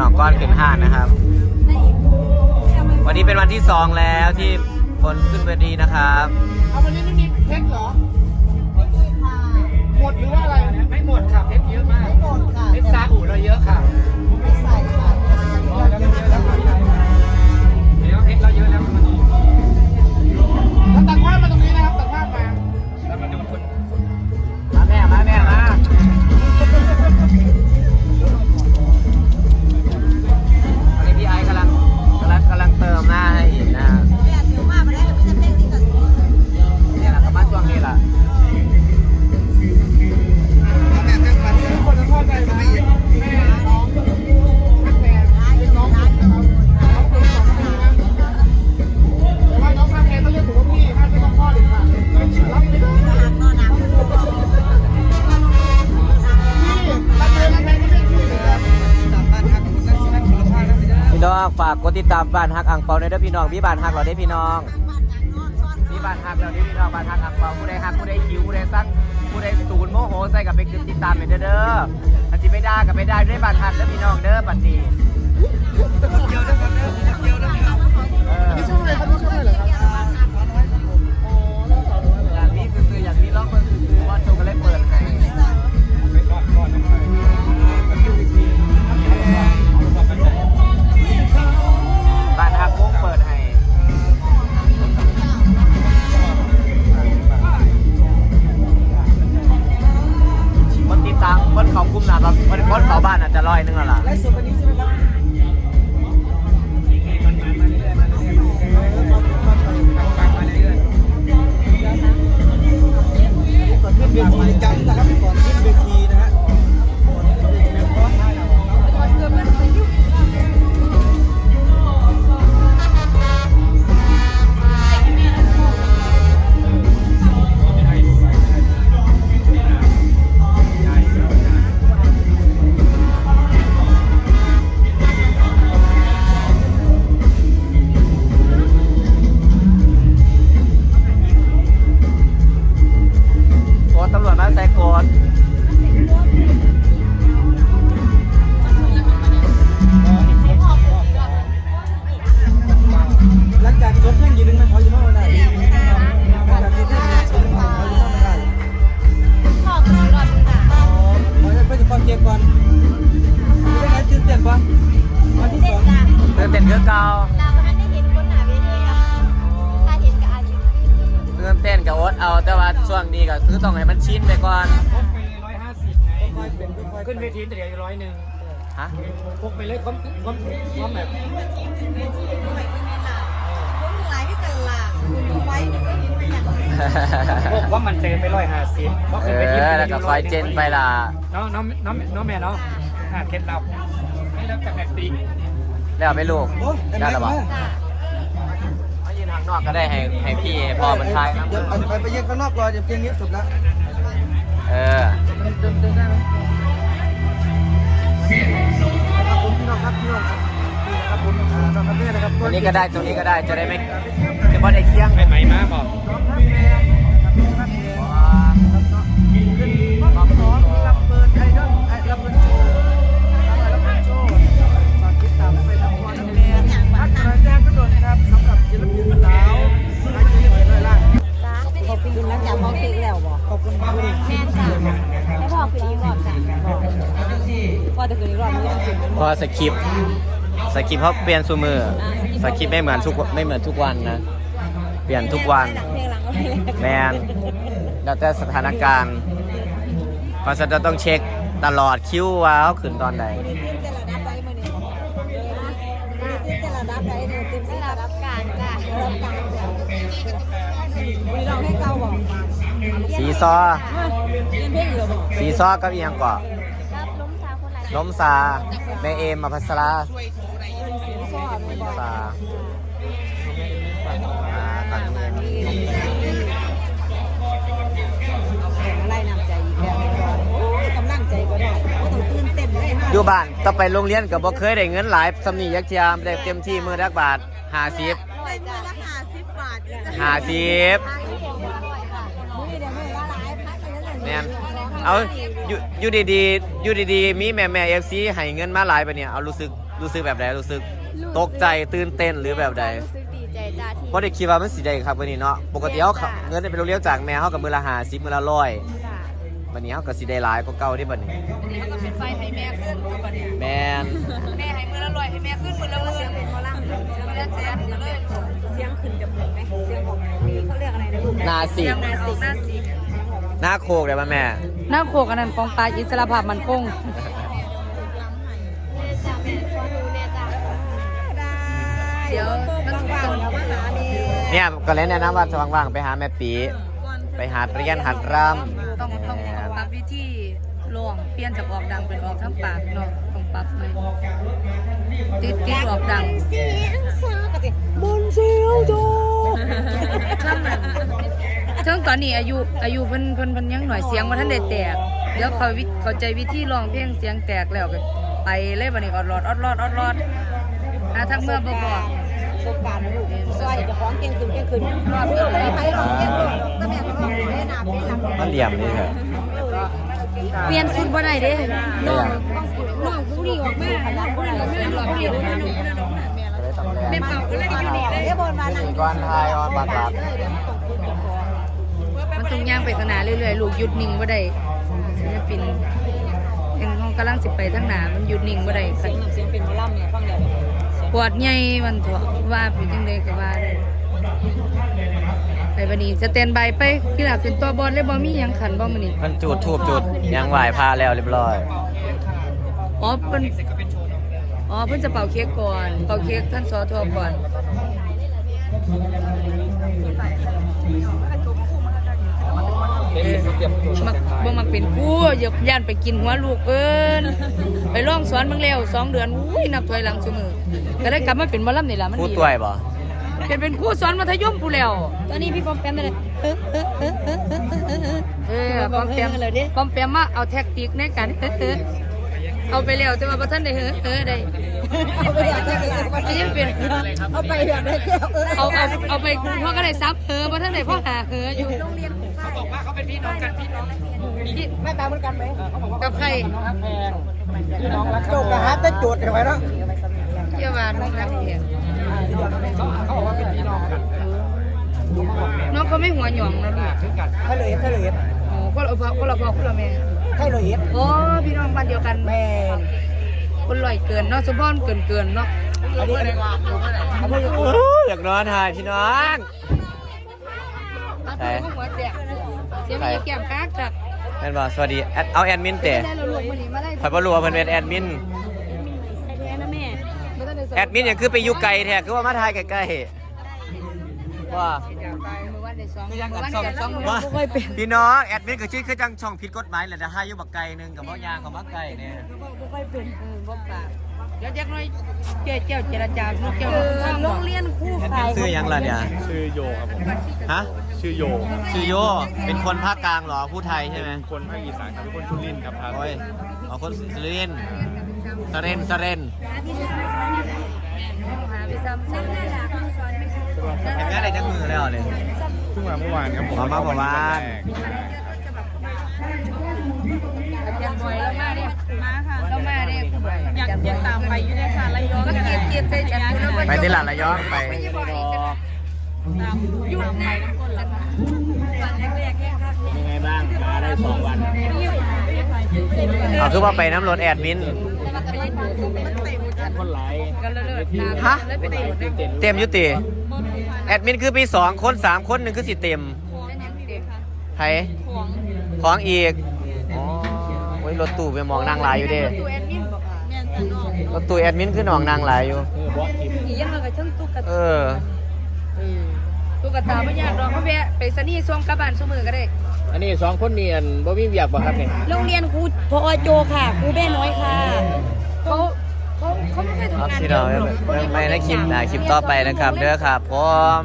นองก้อนขึ้ห้านนะครับ วันนี้เป็นวันที่สองแล้วที่คนขึ้นเวทีนะครับเอาวันนี้ไม่มีเพชรเหรอ หมดหรือว่าอะไร ไม่หมดค่ะเพชรเยอะมากไม่หมดค่ะเพชรซาอุเราเยอะค่ะไม่ใส่ค่ะเพชรเราเยอะแล้ว พี่น้องฝากกดติดตามบ้านฮักอังเปาในเด้อพี่น้องพี่บ้านฮักเราได้พี่น้องพี่บ้านฮักเราได้พี่น้องบ้านฮักอังเปาผู้ใดฮักผู้ใดคิวผู้ใดสั่งผู้ใดศูนย์โมโหใส่กับไปติดตามไปเด้อเด้ออันที่ไม่ได้กับไม่ได้ด้วยบ้านฮักเด้อพี่น้องเด้อบัดนี้เดียวเด้องอะไรครับนี่ช่อ บ้านอาจจะร้อยหนึงแล้วล่ะมันนมาเรื่อยๆมาเคือเก่าเราวันนั้นได้เห็นคนหนาเวทีกับถ้าเห็นกับอาชีพเตือนเต้นกับโอ๊ตเอาแต่ว่าช่วงนี้ก็คือต้องให้มันชินไปก่อนพกไปเลยร้อยห้าสิบไงค่อยๆเป็นค่อยๆขึ้นเวทีแต่เดี๋ยวร้อยหนึ่งฮะพกไปเลยความความความแบบคนหลายที่กันล่ะไฟหนึ่งก็เห็นไปอย่างพกว่ามันเจนไปร้อยห้าสิบเพราะเอขึ้นเวทีอแล้วก็คอยเจนไปล่ะน้องน้องน้องน้องแม่เนาะอ่าเคล็ดลับให้รับจากแบบตี แล้วไม่ลูกโอ้ยเห็นไหมได้แล้วบอกจ้ะมายืนทางนอกก็ได้ให้ให้พี่ให้พ่อมันทายนะเดี๋ยวไปไปเย็นข้างนอกก่อนเดี๋ยวเพลงนี้จบแล้วเออเดินเดินได้ไหมครับผมพี่น้องครับพี่น้องครับนี่นะครับผมอ่าน้องครับแม่นะครับตรงนี้ก็ได้ตรงนี้ก็ได้จะได้ไม่จะพอได้เคียงไปไหมมาบอก สคริปต์สคริปต์เขาเปลี่ยนสูมือสคริปต์ไม่เหมือนทุกไม่เหมือนทุกวันนะ เปลี่ยนทุกวันแมนแล้วแต่สถานการณ์เพราะฉะนั้นต้องเช็คตลอดคิวว่าเขาขึ้นตอนใดแต่ละดับไปมือนี้แต่ละดับไปเนี่ยเต็มที่ละดับการจ้ะรับการจ้ะวันนี้เราให้เกาบอกสีซอเรียนเพลงเหรอบอกสีซอกับเอียงก่อรับล้มซา นไหนล้มซาแม่เอมมาพัสราสีซอไม่บอกซาอ่าตอนนี้แต่มาไล่นำใจอีกแล้วโอ้ยกำลังใจก็ได้ก็ต้องตื่นเต้นเลยฮะอยู่บ้านต้องไปโรงเรียนกับบ่เคยได้เงินหลายสำนียักเทียมได้เต็มที่มือดักบาทห้าสิบร้อยจ้ะราคาสิบบาทห้าสิบมื้อนี้เดี๋ยวมื้อละหลายพักกันแล้วแม่น เอาอยู่อยู่ดีๆอยู่ดีๆ มีแม่แม่เอฟซีให้เงินมาหลายไปเนี่ยเอารู้สึกรู้สึกแบบใดรู้สึกตกใจตื่นเต้นหรือแบบใดรู้สึกดีใจใจจ้าที่ เพราะเด็กคิดว่ามันสีได้ครับวันนี้เนาะปกติเขาเงินเป็นโรงเรียนจากแม่เขากับมือละหาสิบมือละร้อยจ้าวันนี้เขากับสีได้หลายก็เก่าได้บัดนี้อันนี้ก็เป็นไฟให้แม่ขึ้นทุกวันนี้แมนแม่ให้มือละร้อยให้แม่ขึ้นมือละมือเสียงเป็นหมอลำเสียงเสียงเสียงเลยเสียงขึ้นจมูกไหมเสียงของเขาเรียกอะไรนะลูกนาสิเสียงหน้าสีหน้าสี หน้าโคกได้ป่ะแม่ หน้าโคกอันนั้นของปลาอิสระภาพมันคงจ้าแม่สอนหนูเนี่ยจ้าได้เดี๋ยวมันว่างแล้วมาหาเนี่ยเนี่ยก็เลยแนะนำว่าจะว่างๆไปหาแม่ปีไปหาเรียนหัดรต้องต้องปรับวิธีลวงเปลี่ยนจากออกดังเป็นออกทั้งปากเนาะต้องปรับไหมติดติดออกดังเสียงซากะจิบนเสียวโจช่างนั้น ช่างตอนนี้อายุอายุเพิ่นเพิ่นเพิ่นยังหน่อยเสียงมาท่านได้แตก เดี๋ยวเขาวิเข้าใจวิธีร้องเพลงเสียงแตกแล้วก็ไปเลยบัดนี้ออดรอดออดรอดออดรอดหาทางเมื่อบ่บอกประสบการณ์นะลูกซอยจะของเก่งขึ้นเก่งขึ้นรอบนี้ไม่ได้ไปหรอกเก่งขึ้นแต่แม่ก็บอกไม่ได้หนาไม่หลังำมันเหลี่ยมนี่เถอะเปลี่ยนสุดบ่ได้เด้น้องน้องผู้นี้ออกมาขนาดผู้นี้ออกมาผู้นี้ออกมาแม่เป่าก็เลยอยู่นี่เลยเดี๋ยวบนมานั่งก้อนไทยออนบักหลับมัน ต้องย่างไปข้างหน้าเรื่อยๆลูกหยุดนิ่งบ่ได้ศิลปินเองเขากำลังสิไปทางหน้ามันหยุดนิ่งบ่ได้ค่ะเสียงเป็นหมอลำเนี่ยฟังเดี๋ยวปวดใหญ่มันเถอะว่าเป็นจังไดก็ว่าได้ไปบัดนี้สแตนบายไปกีฬาเป็นตัวบอลเลยบ่มีหยังขันบ่มื้อนี้มันจูดทูบจุดยังไหวพาแล้วเรียบร้อย อ๋อเพิ่นอ๋อเพิ่นจะเป่าเค้กก่อน เป่าเค้กท่านสอทอก่อน มตัวมักบ่มักเป็นครูอย่าย่านไปกินหัวลูกเอิ้นไปลองสอนเบิ่งแล้วสองเดือนอุ้ยนับถอยหลังซุมื้อก็ได้กลับมาเป็นหมอลำนี่ล่ะมันพูดดีตัวยบ่เป็นเป็นครูสอนมัธยมผู้แล้ว ตอนนี้พี่ปอมแปมได้เลยเออปอมแปมปอมแปมมาเอาแท็กติกในการเอาไปแล้วแต่ว่าบ่ทันได้เฮ้อเออได้เอาไปอยากได้เลยก็ยังเป็น เอาไปอยากได้เออเอาเอาเอาไปครูพ่อก็ได้ซับเฮ้อบ่ทันได้พ่อหาเฮ้ออยู่ บอกว่าเขาเป็นพี่น้องกันพี่น้องแม่ตามเหมือนกันไหมกับใครพี่น้องรักโจกนะฮะแต่โจทย์เห็นไหมเนาะเกี่ยวว่าน้องรักเพียงเขาเขาบอกว่าเป็นพี่น้องกันน้องเขาไม่หัวหย่องนะลูกคือกันไทยเลยไทยเลยโอ้คนละพ่อคนละพ่อคนละแม่ไทยเลยโอ้พี่น้องบ้านเดียวกันแม่คนลอยเกินเนาะสมพรเกินเกินเนาะอันนี้อันนี้อันนี้อยากนอนหายพี่น้องตาตัวก็หัวแตกเสียงมีแก้มกากจักแม่นบ่สวัสดีแอดเอาแอดมินเตะได้เราลวกมื้อนี้มาได้ข่อยบ่รู้ว่าเพิ่นเป็นแอดมินนะแม่บ่ทันได้สแอดมินยังคือไปอยู่ไกลแท้คือว่ามาถ่ายใกล้ๆว่า มื้อวันได้สองมื้อวันได้สองมื้อว่าบ่ค่อยเป็นพี่น้องแอดมินก็ชื่อคือจังช่องผิดกฎหมายแหละแต่ถ้าอยู่บักไกลหนึงกับบ่ยางกับบักไกลเนี่ยบ่ค่อยเป็นเออบ่ปากเดี๋ยวจักหน่อยเจ้าเจ้าเจรจาลูกเจ้าโรงเรียนคู่ฝ่ายชื่อหยังล่ะเนี่ยชื่อโยครับผมฮะ ชื่อโยชื่อโยเป็นคนภาคกลางเหรอ ผู้ไทยใช่ไหมคนภาคอีสานครับเป็นคนสุรินทร์ครับพาโอ้ยเอาคนสุรินทร์สเรนสเรนหาไปซ้ำซ้ำเห็นงานอะไรจังมือแล้วเนี่ยเพิ่งมาเมื่อวานครับผมอ๋อมาเมื่อวานอาจารย์บอยแล้วมาเนี่ยมาค่ะแล้วมาเนี่ยอยากอยากตามไปอยู่ในค่ะระยองก็เกียดเกียดใจฉันแล้วไปที่หลานระยองไป หยุดนะยังไงบ้างมาได้สองวันเอาคือว่าไปน้ำรถแอดมินคนไหลก็เลิศฮะเลยไปไหนเต้นเต้นเต็มยุติ แอดมินคือปีสองคนสามคนหนึ่งคือสิเต็มไทยของอีกอ๋อโอ้ยรถตู้ไปมองนางลายอยู่เด้ตัวแอดมินแม่จะน้องรถตู้แอดมินคือหนองนางลายอยู่เออ กทิปอียังกับช่างตุ๊กตาเออตุ๊กตาไม่ยากดอกเขาแวะไปสนี่ส่งกลับบ้านส่งมือก็ได้ อันนี้สองคนเนียนบ่มีเวียกบ่ครับเนี่ยโรงเรียนครูพอโจค่ะครูแม่น้อยค่ะเขาเขาเขาไม่เคยครับทำงานพี่น้องไม่ไม่ในคลิปนะคลิปต่อไปนะครับเด้อครับพร้อม